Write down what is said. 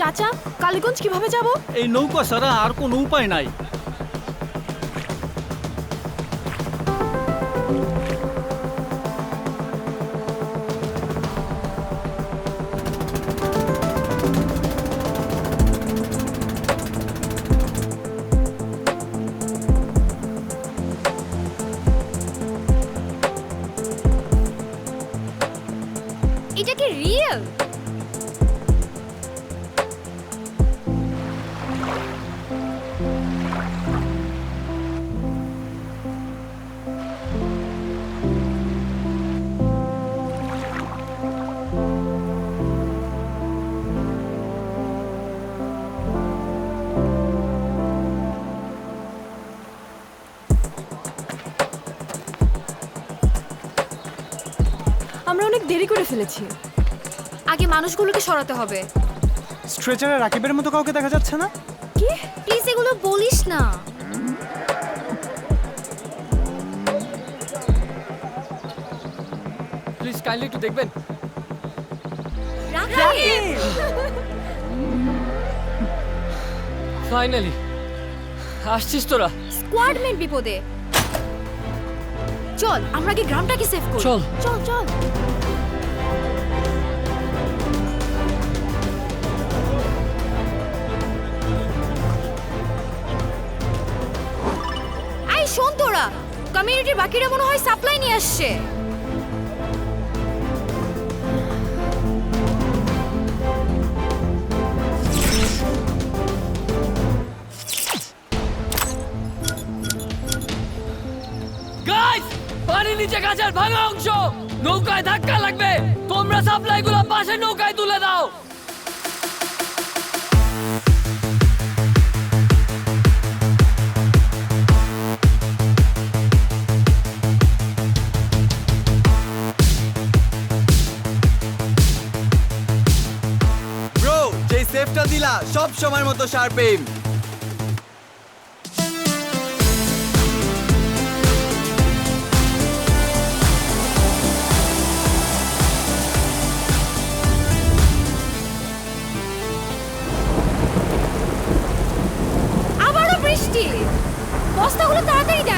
চাচা কালীগঞ্জ কীভাবে যাব? এই নৌকা ছাড়া আর কোনো উপায় নাই। এটা কি রিয়েল অনেক দেরি করে ফেলেছি। আগে মানুষগুলোকে সরাতে হবে। স্ট্রেচারে রাকিবের মতো কাউকে দেখা যাচ্ছে না? কি? প্লিজ এগুলো বলিস না। প্লিজ কাইন্ডলি একটু দেখবেন। ফাইনালি আসছিস তোরা। স্কোয়াডমেট বিপদে। চল আমরা কি গ্রামটাকে সেভ করি? চল। চল চল। শোন তোরা। কমিউনিটির বাকিরা মনে হয় সাপ্লাই নিয়ে আসছে। পানির নিচে গাছের ভাঙা অংশ। নৌকায় ধাক্কা লাগবে। তোমরা সাপ্লাই গুলো পাশে নৌকায় তুলে দাও। সেফটা দিলা, সব সময় মতো শার্প এইম বৃষ্টি? বস্তাগুলো তাড়াতাড়ি দেখ।